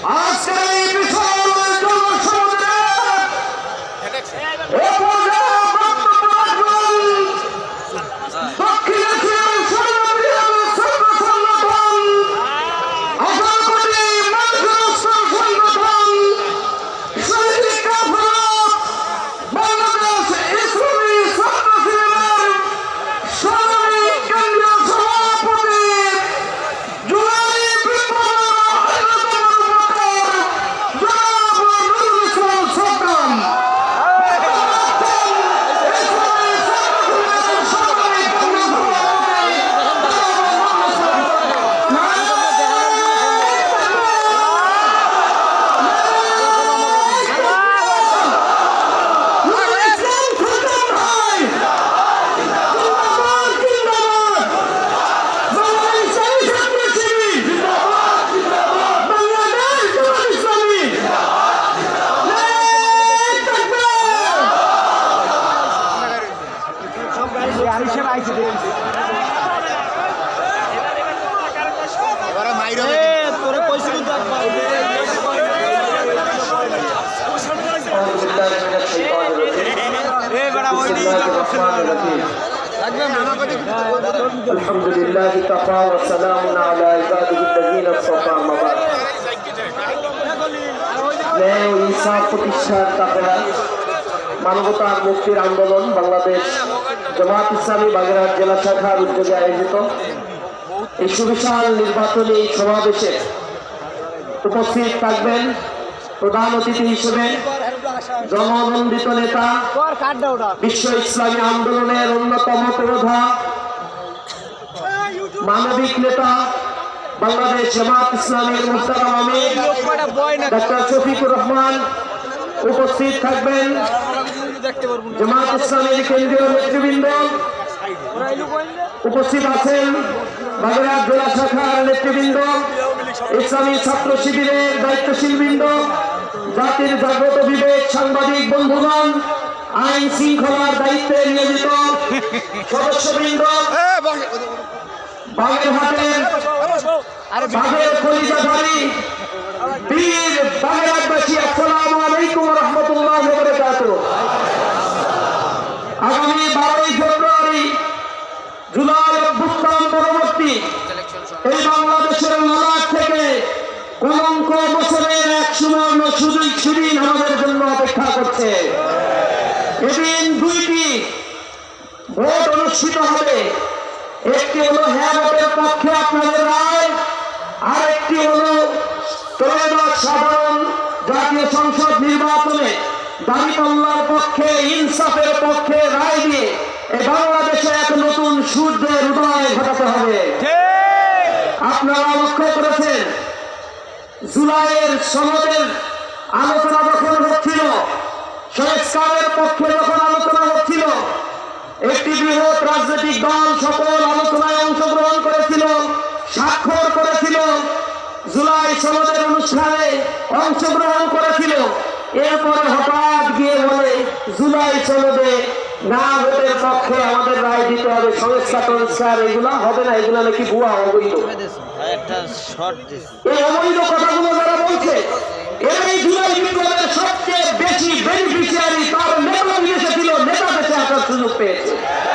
আজকের এবারে মাইর হবে الحمد لله كفى وسلام على عباده الذين اصطفى أما بعد ন্যায় ও ইনসাফ প্রতিষ্ঠার তাপরা মানবতার মুক্তির আন্দোলন বাংলাদেশ জামাত ইসলামী বাগেরহাট জেলা শাখার উদ্যোগে আয়োজিত এই সুবিশাল নির্বাচনী সমাবেশে উপস্থিত থাকবেন প্রধান অতিথি হিসেবে জননন্দিত নেতা, বিশ্ব ইসলামী আন্দোলনের অন্যতম প্রধা মানবিক নেতা, বাংলাদেশ জামাত ইসলামের মুস্তারাম আমির ডক্টর শফিকুর রহমান উপস্থিত থাকবেন। জামাত ইসলামের কেন্দ্রীয় নেতৃবৃন্দ উপস্থিত আছেন বাগেরহাট জেলা শাখার নেতৃবৃন্দ ইসলামী ছাত্র শিবিরের দায়িত্বশীল বৃন্দ জাতির জাগ্রত বিবেক সাংবাদিক বন্ধুগণ আইন শৃঙ্খলার দায়িত্বে নিয়োজিত সদস্যবৃন্দ। বাগেরহাটের বাগের কলিজাধারী বীর বাগেরহাটবাসী আসসালামু আলাইকুম রহমতুল্লাহ বারাকাতুহু। আগামী বারোই ফেব্রুয়ারি জুলাই অভ্যুত্থান পরবর্তী এই বাংলাদেশের লড়াই থেকে কলঙ্ক বছরের এক সুবর্ণ সুযোগ সুদিন আমাদের জন্য অপেক্ষা করছে। এদিন দুইটি ভোট অনুষ্ঠিত হবে। একটি হলো হ্যাঁ পক্ষে আপনাদের রায় আর একটি হলো ত্রয়োদশ সাধারণ জাতীয় সংসদ নির্বাচনে দাঁড়িপাল্লার পক্ষে, ইনসাফের পক্ষে রায় দিয়ে বাংলাদেশে এক নতুন সূর্যের উদয় ঘটাতে হবে। আপনারা লক্ষ্য করেছেন, জুলাইয়ের সনদের আলোচনা যখন হচ্ছিল, সংস্কারের পক্ষে যখন আলোচনা হচ্ছিল একটি বৃহৎ রাজনৈতিক দল সকল আলোচনায় অংশগ্রহণ করেছিল, স্বাক্ষর করেছিল, জুলাই সনদের অনুষ্ঠানে অংশগ্রহণ করেছিল। এরপরে হঠাৎ গিয়ে বলে, জুলাই সনদে না ভোটের পক্ষে আমাদের রায় দিতে হবে সংস্কার টংস্কার এগুলা হবে না, এগুলা নাকি ভুয়া, অবৈধ। এই অবৈধ কথাগুলো যারা বলছে এই জুলাই বিপ্লবের সবচেয়ে বেশি বেনিফিশিয়ারি তার নেতা এসেছিল নেতা দেশে আসার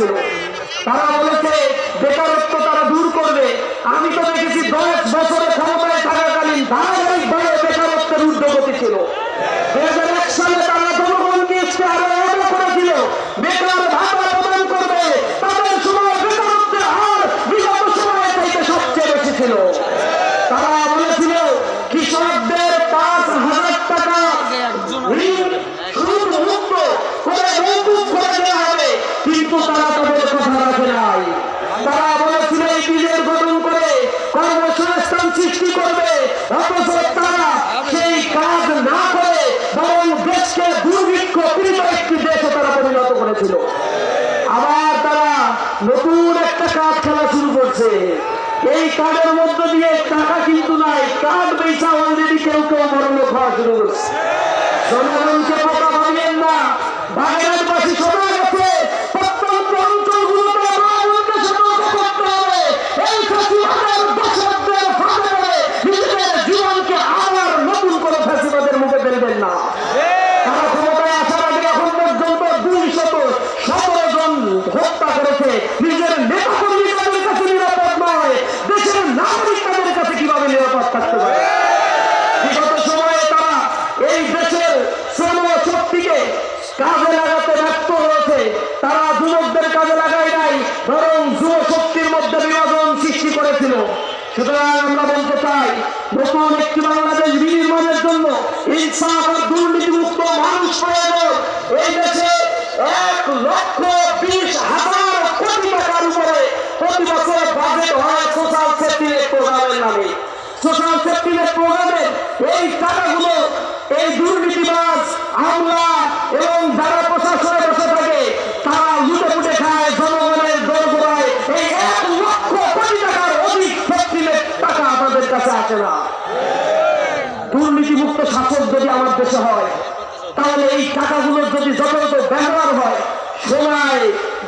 করেছিল তারা বলেছে বেকারত্ব তারা দূর করবে। আমি তো দেখেছি দশ বছরে ক্ষমতায় থাকাকালীন ধারাবাহিক ভাবে বেকারত্বের ঊর্ধ্বগতি ছিল। দু হাজার এক সালে তারা জনগণকে অর্ডার করেছিল বেকার ভাতা প্রদান করবে তাদের সময় বেকারত্বের হার বিগত সময়ের চাইতে সবচেয়ে বেশি ছিল তারা বলেছিল কৃষকদের পাঁচ হাজার টাকা ঋণ সুদ মুক্ত করে মৌকুব করে দেওয়া হবে কিন্তু তারা তাদের কথা রাখে নাই তারা বলেছিল এই বিলের গঠন করে কর্মসংস্থান সৃষ্টি করবে অথচ তারা সেই কাজ না করে বরং দেশকে দুর্ভিক্ষ পীড়িত একটি দেশে তারা পরিণত করেছিল আবার তারা নতুন একটা কাজ খেলা শুরু করছে। এই কার্ডের মধ্য দিয়ে টাকা কিন্তু নাই, কার্ড পয়সা অলরেডি কেউ কেউ মরণ খাওয়া শুরু করছে। জনগণকে বোকা ভাবিয়েন না। বাগেরহাট বাসী শোনা গেছে প্রত্যন্ত করতে হবে। নতুন করে মুখে না তারা ক্ষমতায় আসার আগে এখন পর্যন্ত দুই শত সতেরো জন নিজের নেতা কর্মী তাদের কাছে নিরাপদ নয়। দেশের নাগরিক তাদের কাছে কীভাবে নিরাপদ থাকতে পারে? আমরা বলতে চাই, নতুন একটি বাংলাদেশ জন্য ইনসাফ আর দুর্নীতি মানুষ এক লক্ষ বিশ হাজার কোটি টাকার উপরে প্রতি বছর বাজেট হয় সোশ্যাল সেফটি প্রোগ্রামের নামে। সোশ্যাল সেফটি প্রোগ্রামে এই টাকাগুলো এই দুর্নীতিবাজ আমলা এবং যারা প্রশাসনে বসে থাকে, তারা লুটে পুটে খায় জনগণের দোরগোড়ায় এই এক লক্ষ কোটি টাকার অধিক সেফটি নেট টাকা আমাদের কাছে আসে না। দুর্নীতিমুক্ত শাসক যদি আমার হয়, তাহলে এই টাকাগুলোর যদি যথাযথ ব্যবহার হয়, সময়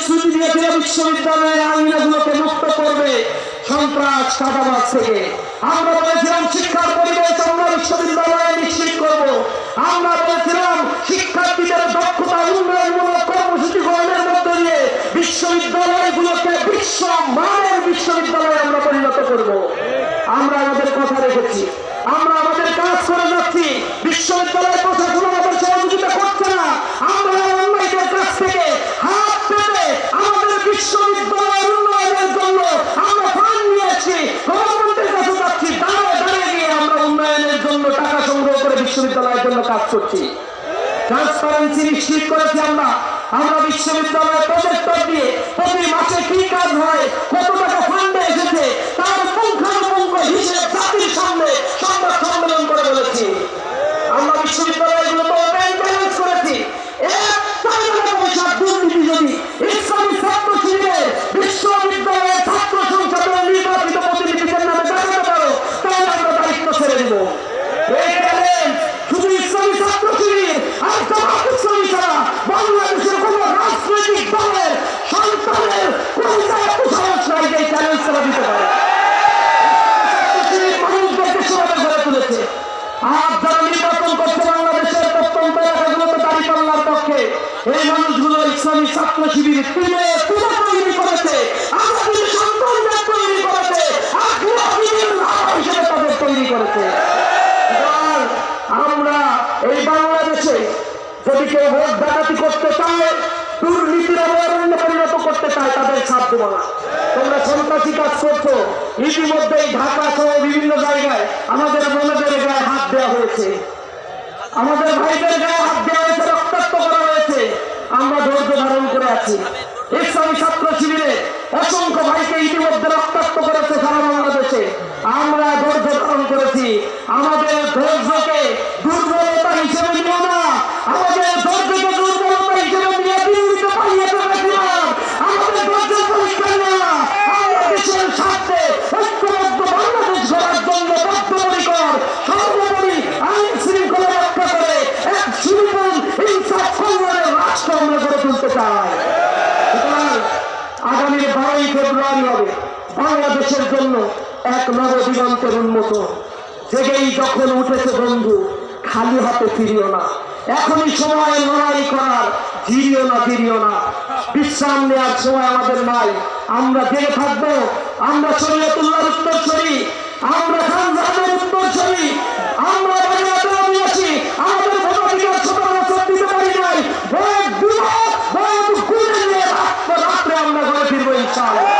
প্রতিশ্রুতি দিয়েছিল বিশ্ববিদ্যালয়ের আইনগুলোকে মুক্ত করবে সন্ত্রাস কাটাবাজ থেকে। আমরা বলেছিলাম শিক্ষার পরিবেশ আমরা বিশ্ববিদ্যালয়ে নিশ্চিত করব। আমরা বলেছিলাম শিক্ষার্থীদের দক্ষতা উন্নয়নমূলক কর্মসূচি গ্রহণের মধ্য দিয়ে বিশ্ববিদ্যালয়গুলোকে বিশ্ব মানের বিশ্ববিদ্যালয়ে আমরা পরিণত করব। আমরা আমাদের কথা রেখেছি। আমরা আমাদের কাজ করে যাচ্ছি। বিশ্ববিদ্যালয় প্রশাসন আমাদের সহযোগিতা করছে না আমরা অন্যায়দের কাছ থেকে হাত পেতে আমাদের বিশ্ববিদ্যালয়ের উন্নয়নের জন্য আমরা ফান্ড নিয়ে এসেছি গভর্নমেন্টের কাছে যাচ্ছি দাঁড়ায় দাঁড়িয়ে গিয়ে আমরা উন্নয়নের জন্য টাকা সংগ্রহ করে করছি ট্রান্সপারেন্সি নিশ্চিত করেছি আমরা আমরা বিশ্ববিদ্যালয়ের প্রজেক্টর দিয়ে প্রতি মাসে কি কাজ হয়, কত টাকা ফান্ডে এসেছে তার পুঙ্খানুপুঙ্খ হিসেব জাতির সামনে সংবাদ সম্মেলন করে বলেছি আমরা বিশ্ববিদ্যালয়গুলোতে ওপেন ব্যালেন্স করেছি এক টাকা পয়সা দুর্নীতি যদি ইসলামী ছাত্র শিবিরের বিশ্ববিদ্যালয়ের ছাত্র সংসদের নির্বাচিত প্রতিনিধিদের নামে দেখাতে পারো তাহলে আমরা দায়িত্ব ছেড়ে দিব এই ট্যালেন্ট শুধু ইসলামী এই মানুষগুলো ইসলামী ছাত্র শিবির তুলে তুলে তৈরি করেছে আগামী সন্তানদের তৈরি করেছে হিসেবে তাদের তৈরি করেছে। আমরা এই বাংলাদেশে যদি কেউ ভোট ডাকাতি করতে চায়, দুর্নীতির অভয়ারণ্য পরিণত করতে চায়, তাদের সাথ দেবো না। তোমরা সন্ত্রাসী কাজ করছ, ইতিমধ্যেই ঢাকা সহ বিভিন্ন জায়গায় আমাদের মনেদের গায়ে হাত দেওয়া হয়েছে। আমাদের ভাইদের গায়ে হাত দেওয়া হয়েছে, রক্তাক্ত করা হয়েছে। আমরা ধৈর্য ধারণ করে আছি। ইসলামী ছাত্র শিবিরে অসংখ্য ভাইকে ইতিমধ্যে রক্তাক্ত করেছে সারা বাংলাদেশে আমরা ধৈর্য ধারণ করেছি আমাদের ধৈর্যকে দুর্বলতা হিসেবে নিও না আমাদের ধৈর্যকে দুর্বলতা হিসেবে নিয়ে দিল্লিতে পালিয়ে ফেলেছিলাম আমাদের ধৈর্য পরিষ্কার না আমরা দেশের স্বার্থে ঐক্যবদ্ধ বাংলাদেশ গড়ার জন্য বদ্ধপরিকর সর্বোপরি আইন শৃঙ্খলা রক্ষা করে এক সুনিপুণ ইনসাফ কল্যাণের রাষ্ট্র আমরা গড়ে তুলতে চাই সুতরাং আগামী বারোই হবে বাংলাদেশের জন্য এক নব দিগন্তের উন্মোচন। জেগেই যখন উঠেছে বন্ধু, খালি হাতে ফিরিও না। এখনই সময় লড়াই করার, জিরিও না, ফিরিও না। বিশ্রাম নেওয়ার সময় আমাদের নাই। আমরা জেগে থাকব। আমরা খান জাহানের উত্তরসূরি। আমরা আমাদের নিয়ে রাত্রে রাত্রে আমরা ইনশাআল্লাহ।